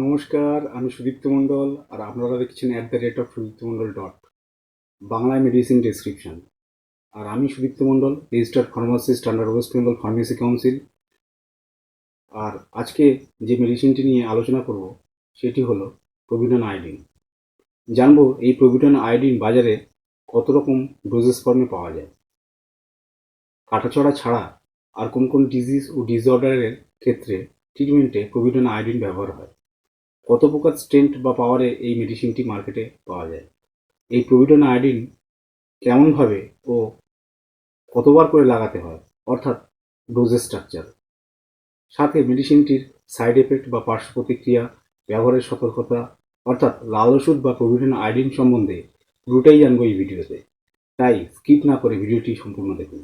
নমস্কার, আমি সুদীপ্ত মণ্ডল আর আপনারা দেখছেন at the rate of Sudipta Mondal dot বাংলায় মেডিসিন ডেসক্রিপশন আর আমি Sudipta Mondal registered pharmacist under West Bengal pharmacy council আর আজকে যে মেডিসিনটি নিয়ে আলোচনা করব, সেটি হলো প্রভিডন আয়োডিন জানব এই প্রভিডন আয়োডিন বাজারে কত রকম ডোজেস ফর্মে পাওয়া যায়। কাটাছড়া ছাড়া আর কোন কোন ডিজিজ ও ডিসঅর্ডারের ক্ষেত্রে ট্রিটমেন্টে প্রভিডন আয়োডিন ব্যবহার হয়। কত প্রকার স্ট্রেন্থ বা পাওয়ারে এই মেডিসিনটি মার্কেটে পাওয়া যায়? এই প্রভিডন আয়োডিন কেমনভাবে ও কতবার করে লাগাতে হয়? অর্থাৎ ডোজেস স্ট্রাকচার সাথে মেডিসিনটির সাইড এফেক্ট বা পার্শ্ব প্রতিক্রিয়া, ব্যবহারের সতর্কতা, অর্থাৎ লাল ওষুধ বা প্রভিডন আয়োডিন সম্বন্ধে পুরোটাই জানব এই ভিডিওতে তাই স্কিপ না করে ভিডিওটি সম্পূর্ণ দেখুন।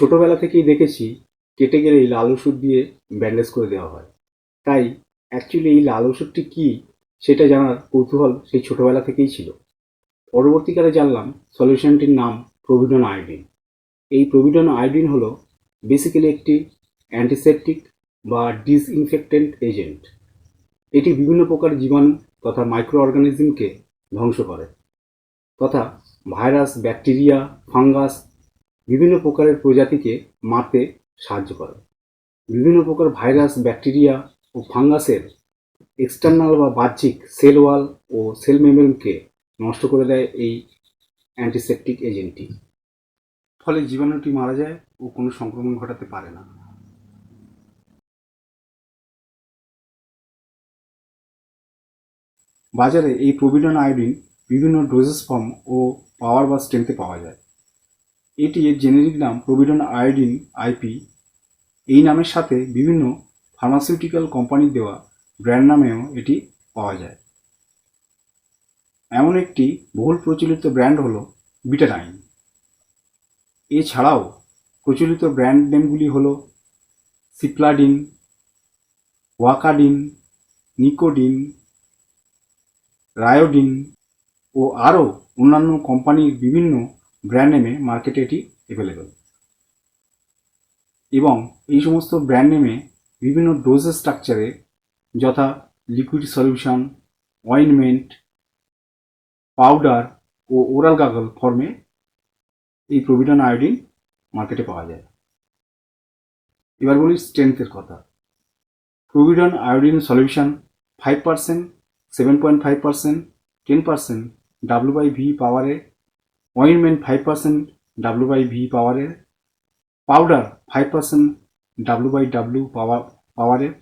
ছোটবেলা থেকেই দেখেছি কেটে গেলেই লাল ওষুধ দিয়ে ব্যান্ডেজ করে দেওয়া হয়। তাই অ্যাকচুয়ালি এই লাল ওষুধটি কী সেটা জানার কৌতূহল সেই ছোটবেলা থেকেই ছিল। পরবর্তীকালে জানলাম সলিউশনটির নাম প্রভিডন আয়োডিন এই প্রভিডন আয়োডিন হলো বেসিক্যালি একটি অ্যান্টিসেপটিক বা ডিসইনফেক্টেন্ট এজেন্ট এটি বিভিন্ন প্রকার জীবাণু তথা মাইক্রো অর্গানিজমকে ধ্বংস করে। তথা ভাইরাস ব্যাকটেরিয়া ফাঙ্গাস বিভিন্ন প্রকারের প্রজাতিকে মারতে সাহায্য করে। বিভিন্ন প্রকার ভাইরাস, ব্যাকটেরিয়া ও ফাঙ্গাসের এক্সটার্নাল বা বাহ্যিক সেল ওয়াল ও সেল মেমব্রেনকে নষ্ট করে দেয় এই অ্যান্টিসেপটিক এজেন্টটি ফলে জীবাণুটি মারা যায় ও কোনো সংক্রমণ ঘটাতে পারে না। বাজারে এই প্রভিডন আয়োডিন বিভিন্ন ডোজেস ফর্ম ও পাওয়ার বা স্ট্রেংথে পাওয়া যায়। এটি এর জেনেরিক নাম প্রভিডন আয়োডিন আইপি এই নামের সাথে বিভিন্ন ফার্মাসিউটিক্যাল কোম্পানির দেওয়া ব্র্যান্ড নামেও এটি পাওয়া যায়। এমন একটি বহুল প্রচলিত ব্র্যান্ড হল বিটাডাইন এছাড়াও প্রচলিত ব্র্যান্ড নেমগুলি হল সিপ্লাডিন ওয়াকাডিন নিকোডিন রায়োডিন ও আরও অন্যান্য কোম্পানির বিভিন্ন ব্র্যান্ড নেমে মার্কেটে এটি অ্যাভেলেবেল এবং এই সমস্ত ব্র্যান্ড নেমে বিভিন্ন ডোজের স্ট্রাকচারে যথা লিকুইড সলিউশন অয়েনমেন্ট পাউডার ও ওরাল গাগল ফর্মে এই প্রভিডন আয়োডিন মার্কেটে পাওয়া যায়। এবার বলি স্ট্রেংথের কথা। Povidone iodine solution five percent seven point five percent ten percent W by V পাওয়ারে ointment five percent W by V পাওয়ারের powder five percent W by W power পাওয়ারের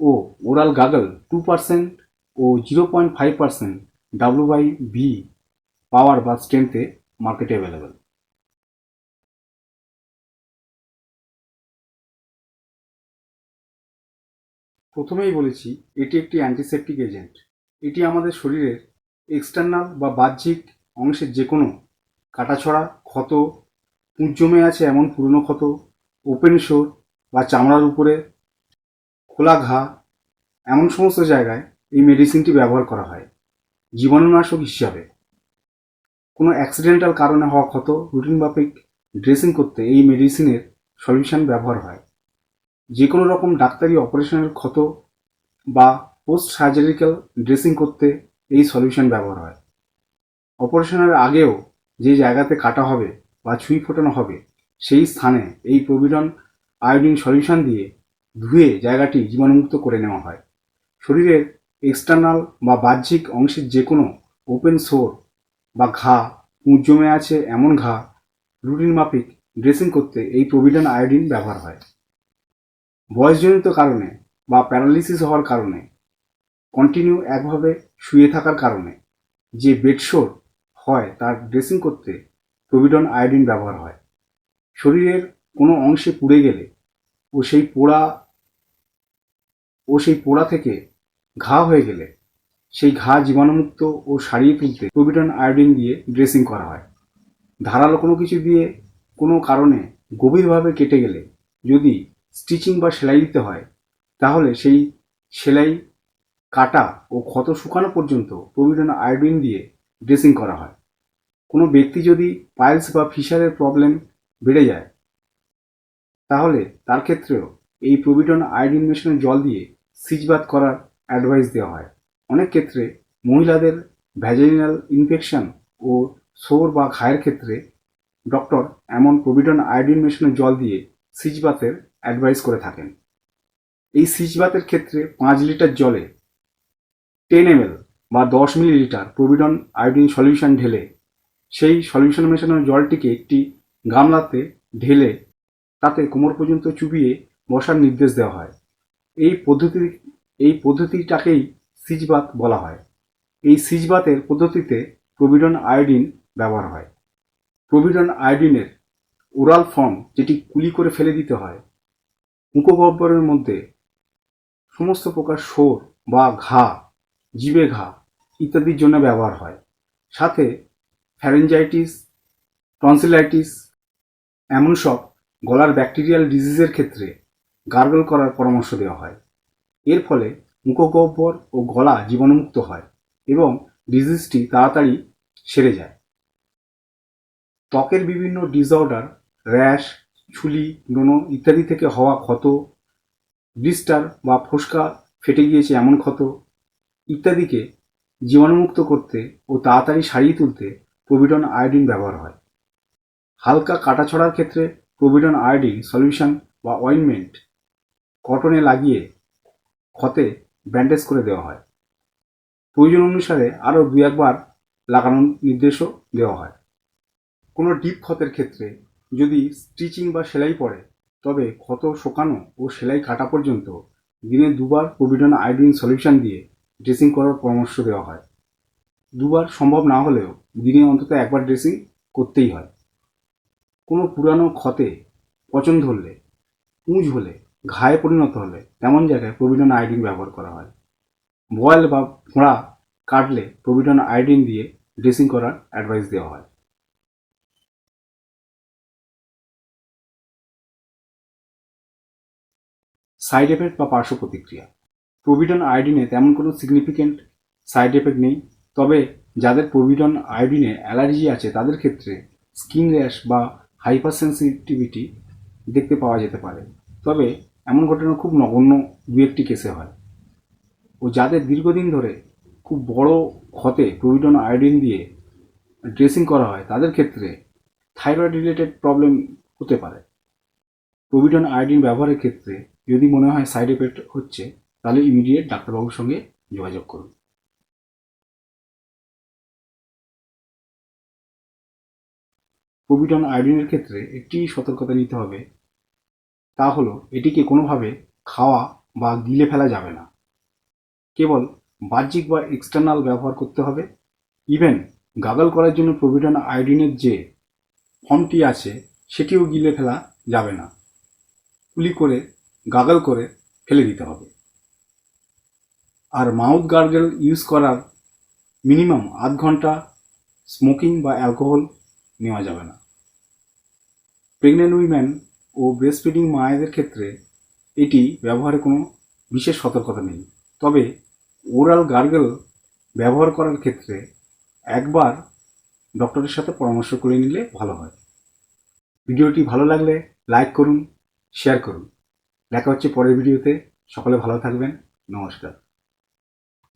ও oral gargle two percent O zero point five percent W by V power বা স্ট্রেংথে মার্কেটে available প্রথমেই বলেছি, এটি একটি অ্যান্টিসেপটিক এজেন্ট এটি আমাদের শরীরের এক্সটার্নাল বা বাহ্যিক অংশের যে কোনো কাটাছড়া ক্ষত পুঁজ জমে আছে এমন পুরনো ক্ষত ওপেন শোর বা চামড়ার উপরে খোলা ঘা, এমন সমস্ত জায়গায় এই মেডিসিনটি ব্যবহার করা হয়। জীবাণুনাশক হিসাবে। কোনো অ্যাক্সিডেন্টাল কারণে হওয়া ক্ষত রুটিন মাফিক ড্রেসিং করতে এই মেডিসিনের সলিউশন ব্যবহার হয়। যে কোনো রকম ডাক্তারি অপারেশনের ক্ষত বা পোস্ট সার্জারিক্যাল ড্রেসিং করতে এই সলিউশন ব্যবহার হয়। অপারেশনের আগেও যে জায়গাতে কাটা হবে বা ছুঁই ফোটানো হবে, সেই স্থানে এই প্রভিডন আয়োডিন সলিউশন দিয়ে ধুয়ে জায়গাটি জীবাণুমুক্ত করে নেওয়া হয়। শরীরের এক্সটার্নাল বা বাহ্যিক অংশের যে কোনো ওপেন সোর বা ঘা পুঁজ জমে আছে এমন ঘা, রুটিন মাফিক ড্রেসিং করতে এই প্রভিডন আয়োডিন ব্যবহার হয়। বয়সজনিত কারণে বা প্যারালিসিস হওয়ার কারণে, কন্টিনিউ একভাবে শুয়ে থাকার কারণে, যে বেডশোর হয় তার ড্রেসিং করতে প্রভিডন আয়োডিন ব্যবহার হয়। শরীরের কোনো অংশে পুড়ে গেলে ও সেই পোড়া, ও সেই পোড়া থেকে ঘা হয়ে গেলে সেই ঘা জীবাণুমুক্ত ও সারিয়ে তুলতে প্রভিডন আয়োডিন দিয়ে ড্রেসিং করা হয়। ধারালো কোনো কিছু দিয়ে কোনো কারণে গভীরভাবে কেটে গেলে যদি স্টিচিং বা সেলাই দিতে হয়, তাহলে সেই সেলাই, কাটা ও ক্ষত শুকানো পর্যন্ত প্রভিডন আয়োডিন দিয়ে ড্রেসিং করা হয়। কোনো ব্যক্তি যদি পাইলস বা ফিশারের প্রবলেম বেড়ে যায়, তাহলে তার ক্ষেত্রেও এই প্রভিডন আয়োডিন মেশানো জল দিয়ে সিজবাত করার অ্যাডভাইস দেওয়া হয়। অনেক ক্ষেত্রে মহিলাদের ভ্যাজাইনাল ইনফেকশন ও সোর বা ঘায়ের ক্ষেত্রে ডক্টর এমন প্রভিডন আয়োডিন মেশানো জল দিয়ে সিজবাতের অ্যাডভাইস করে থাকেন। এই সিজবাতের ক্ষেত্রে পাঁচ লিটার জলে টেন এম বা দশ মিলিলিটার প্রভিডন আয়োডিন সলিউশন ঢেলে সেই সলিউশন মেশানো জলটিকে একটি গামলাতে ঢেলে তাতে কোমর পর্যন্ত চুবিয়ে বসার নির্দেশ দেওয়া হয়। এই পদ্ধতি, এই পদ্ধতিটাকেই সিজবাত বলা হয়। এই সিজবাতের পদ্ধতিতে প্রভিডন আয়োডিন ব্যবহার হয়। প্রভিডন আয়োডিনের ওরাল ফর্ম যেটি কুলি করে ফেলে দিতে হয়, মুখগহ্বরের মধ্যে সমস্ত প্রকার সোর বা ঘা, জিবে ঘা ইত্যাদির জন্য ব্যবহার হয়। সাথে ফ্যারেঞ্জাইটিস টনসিলাইটিস এমন সব গলার ব্যাকটেরিয়াল ডিজিজের ক্ষেত্রে গার্গল করার পরামর্শ দেওয়া হয়। এর ফলে মুখগহ্বর ও গলা জীবাণুমুক্ত হয় এবং ডিজিজটি তাড়াতাড়ি সেরে যায়। ত্বকের বিভিন্ন ডিসঅর্ডার র্যাশ ছুলি ব্রণ ইত্যাদি থেকে হওয়া ক্ষত ব্লিস্টার বা ফোসকা ফেটে গিয়েছে এমন ক্ষত ইত্যাদিকে জীবাণুমুক্ত করতে ও তাড়াতাড়ি সারিয়ে তুলতে প্রভিডন আয়োডিন ব্যবহার হয়। হালকা কাটাছড়ার ক্ষেত্রে প্রভিডন আয়োডিন সলিউশন বা অয়েনমেন্ট কটনে লাগিয়ে ক্ষতে ব্যান্ডেজ করে দেওয়া হয়। প্রয়োজন অনুসারে আরও দু একবার লাগানোর নির্দেশও দেওয়া হয়। কোনো ডিপ ক্ষতের ক্ষেত্রে যদি স্টিচিং বা সেলাই পড়ে, তবে ক্ষত শোকানো ও সেলাই কাটা পর্যন্ত দিনে দুবার প্রভিডন আয়োডিন সলিউশন দিয়ে ড্রেসিং করার পরামর্শ দেওয়া হয়। দুবার সম্ভব না হলেও দিনে অন্তত একবার ড্রেসিং করতেই হয়। কোনো পুরানো ক্ষতে পচন ধরলে পুঁজ হলে, ঘায়ে পরিণত হলে তেমন জায়গায় প্রভিডন আয়োডিন ব্যবহার করা হয়। বয়েল বা ফোঁড়া কাটলে প্রভিডন আয়োডিন দিয়ে ড্রেসিং করার অ্যাডভাইস দেওয়া হয়। সাইড এফেক্ট বা পার্শ্ব প্রতিক্রিয়া। প্রভিডন আয়োডিনে তেমন কোনো সিগনিফিকেন্ট সাইড এফেক্ট নেই। তবে যাদের প্রভিডন আয়োডিনে অ্যালার্জি আছে তাদের ক্ষেত্রে স্কিন র্যাশ বা হাইপার সেন্সিটিভিটি দেখতে পাওয়া যেতে পারে। তবে এমন ঘটনা খুব নগণ্য দু একটি কেসে হয়। ও যাদের দীর্ঘদিন ধরে খুব বড় ক্ষতে প্রভিডন আয়োডিন দিয়ে ড্রেসিং করা হয় তাদের ক্ষেত্রে থাইরয়েড রিলেটেড প্রবলেম হতে পারে। প্রভিডন আয়োডিন ব্যবহারের ক্ষেত্রে যদি মনে হয় সাইড এফেক্ট হচ্ছে তাহলে ইমিডিয়েট ডাক্তারবাবুর সঙ্গে যোগাযোগ করুন। প্রভিডন আয়োডিনের ক্ষেত্রে একটি সতর্কতা নিতে হবে। তা হলো, এটিকে কোনোভাবে খাওয়া বা গিলে ফেলা যাবে না। কেবল বাহ্যিক বা এক্সটার্নাল ব্যবহার করতে হবে। ইভেন গাগল করার জন্য প্রভিডন আয়োডিনের যে ফর্মটি আছে, সেটিও গিলে ফেলা যাবে না। কুলি করে, গাগল করে ফেলে দিতে হবে। আর মাউথ গার্গেল ইউজ করার মিনিমাম আধ ঘণ্টা স্মোকিং বা অ্যালকোহল নেওয়া যাবে না। প্রেগনেন্ট উইম্যান ও ব্রেস্ট ফিডিং মায়েদের ক্ষেত্রে এটি ব্যবহারে কোনো বিশেষ সতর্কতা নেই। তবে ওরাল গার্গেল ব্যবহার করার ক্ষেত্রে একবার ডক্টরের সাথে পরামর্শ করে নিলে ভালো হয়। ভিডিওটি ভালো লাগলে লাইক করুন শেয়ার করুন। দেখা হচ্ছে পরের ভিডিওতে। সকলে ভালো থাকবেন। নমস্কার।